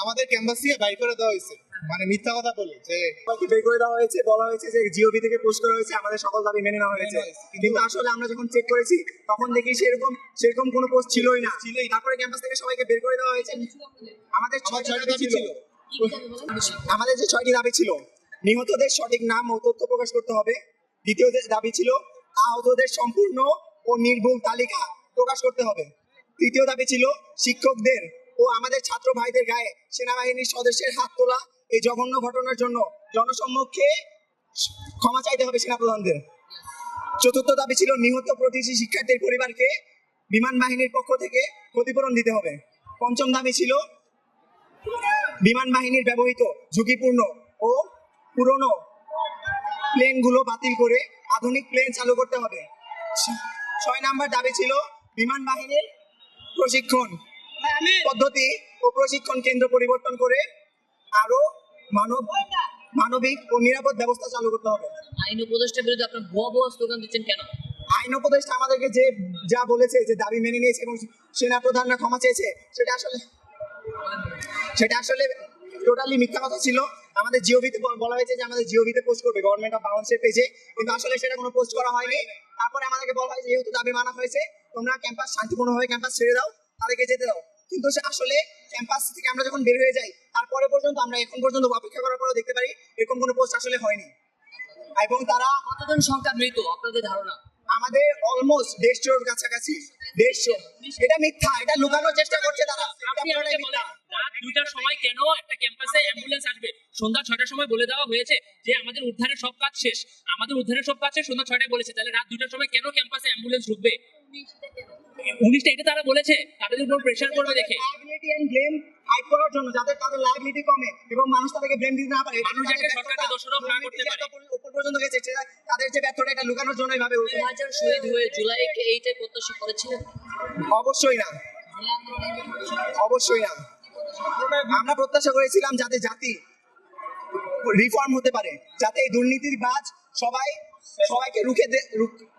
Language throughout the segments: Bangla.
আমাদের ক্যাম্পাস থেকে বাই করে দেওয়া হয়েছে। মানে মিথ্যা কথা বলে যে সবাইকে বের করে দেওয়া হয়েছে বলা হয়েছে যে জিওবি থেকে পোস্ট করা হয়েছে আমাদের সকল দাবি মেনে নেওয়া হয়েছে। কিন্তু আসলে আমরা যখন চেক করেছি তখন দেখি সেরকম সেরকম কোনো পোস্ট ছিলই না। ছিলই তারপরে ক্যাম্পাস থেকে সবাইকে বের করে দেওয়া হয়েছে। আমাদের আমার ছয়টা দাবি ছিল। আমাদের যে ছয়টি দাবি ছিল নিহতদের সঠিক নাম ও তথ্য প্রকাশ করতে হবে। দ্বিতীয় যে দাবি ছিল আহতদের সম্পূর্ণ ও নির্ভুল তালিকা প্রকাশ করতে হবে। তৃতীয় দাবি ছিল শিক্ষকদের ও আমাদের ছাত্র ভাইদের গায়ে সেনাবাহিনীর সদস্যের হাত তোলা এই জঘন্য ঘটনার জন্য জনসম্মুখে ক্ষমা চাইতে হবে সেনাপ্রধানদের। চতুর্থ দাবি ছিল নিহত প্রতিটি শিক্ষার্থীর পরিবারকে বিমান বাহিনীর পক্ষ থেকে ক্ষতিপূরণ দিতে হবে। পঞ্চম দাবি ছিল বিমান বাহিনীর ব্যবহৃত ঝুঁকিপূর্ণ ও পুরনো প্লেনগুলো বাতিল করে আধুনিক প্লেন চালু করতে হবে। ছয় নাম্বার দাবি ছিল বিমান বাহিনীর প্রশিক্ষণ। পদ্ধতি ও প্রশিক্ষণ কেন্দ্র পরিবর্তন করে আরও মানব মানবিক ও নিরাপদ ব্যবস্থা চালু করতে হবে। আইন উপদেষ্টার বিরুদ্ধে আপনার ভুয়া ভুয়া স্লোগান দিচ্ছেন কেন? আইন উপদেষ্টা আমাদেরকে যে যা বলেছে যে দাবি মেনে নিয়েছে এবং সেনা প্রধানরা ক্ষমা চেয়েছে সেটা আসলে সেটা আসলে টোটালি মিথ্যা কথা ছিল। আমাদের জিওভিতে বলা হয়েছে যে আমাদের জিওভিতে পোস্ট করবে গভর্নমেন্ট অফ বাংলাদেশের পেজে কিন্তু আসলে সেটা কোনো পোস্ট করা হয়নি। তারপরে আমাদেরকে বলা হয় যে যেহেতু দাবি মানা হয়েছে তোমরা ক্যাম্পাস শান্তিপূর্ণভাবে ক্যাম্পাস ছেড়ে দাও। তাদেরকে যেতে দাও। কিন্তু সে আসলে ক্যাম্পাস থেকে আমরা যখন বের হয়ে যাই তারপরে পর্যন্ত আমরা এখন পর্যন্ত অপেক্ষা করার পরেও দেখতে পারি এরকম কোনো পোস্ট আসলে হয়নি। এবং তারা কতজন সংখ্যা মৃত আপনাদের ধারণা? আমাদের অলমোস্ট দেড়শোর কাছাকাছি দেড়শো। এটা মিথ্যা এটা লুকানোর চেষ্টা করছে তারা। রাত দুইটার সময় কেন একটা ক্যাম্পাসে অ্যাম্বুলেন্স আসবে? সন্ধ্যা ছয়টার সময় বলে দেওয়া হয়েছে যে আমাদের উদ্ধারের সব কাজ শেষ। আমাদের উদ্ধারের সব কাজ শেষ সন্ধ্যা ছয়টায় বলেছে। তাহলে রাত দুইটার সময় কেন ক্যাম্পাসে অ্যাম্বুলেন্স ঢুকবে? উনিশটা এটা তারা বলেছে তাদের উপর প্রেশার করবে দেখে। Liability and blame hide করার জন্য যাতে তাদের লাইবিলিটি কমে এবং মানুষ তাদেরকে ব্লেম দিতে না পারে মানুষ যাতে সরকারকে দোষারোপ না করতে পারে। উপর পর্যন্ত গেছে তাদের যে ব্যর্থতা এটা লুকানোর জন্য এইভাবে দুই হাজার শহীদ হয়ে জুলাইকে এইটাই প্রত্যাশা করেছিলেন? অবশ্যই না। অবশ্যই না। আমরা প্রত্যাশা করেছিলাম যাতে জাতি রিফর্ম হতে পারে যাতে এই দুর্নীতির বাজ সবাই সবাইকে রুখে দে- রুখ- দিবে-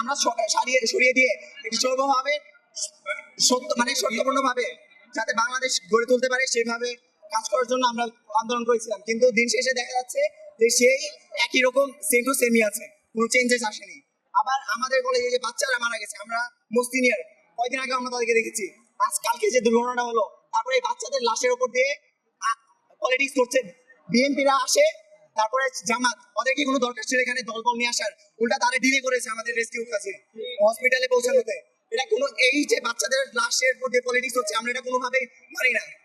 আমরা সারিয়ে, সরিয়ে দিয়ে একটি সর্বভাবে সত্য মানে সত্যপূর্ণ ভাবে যাতে বাংলাদেশ গড়ে তুলতে পারে, সেভাবে কাজ করার জন্য আমরা আন্দোলন করেছিলাম। কিন্তু দিন শেষে দেখা যাচ্ছে যে সেই একই রকম সেম টু সেমই আছে। কোনো চেঞ্জেস আসেনি। আবার আমাদের কলেজে যে বাচ্চারা মারা গেছে, আমরা মুস্তিনিয়ার কয়দিন আগে আমরা তাদেরকে দেখেছি। আজ কালকে যে দুর্ঘটনাটা হলো, তারপরে এই বাচ্চাদের লাশের উপর দিয়ে পলিটিক্স করছে। বিএনপিরা আসে তারপরে জামাত ওদের কি কোনো দরকার ছিল এখানে দলবল নিয়ে আসার? উল্টা তারা ডিলে করেছে আমাদের রেস্কিউ কাছে হসপিটালে পৌঁছানোতে। এটা কোনো, এই যে বাচ্চাদের লাশের মধ্যে পলিটিক্স হচ্ছে, আমরা এটা কোনোভাবেই মানি না।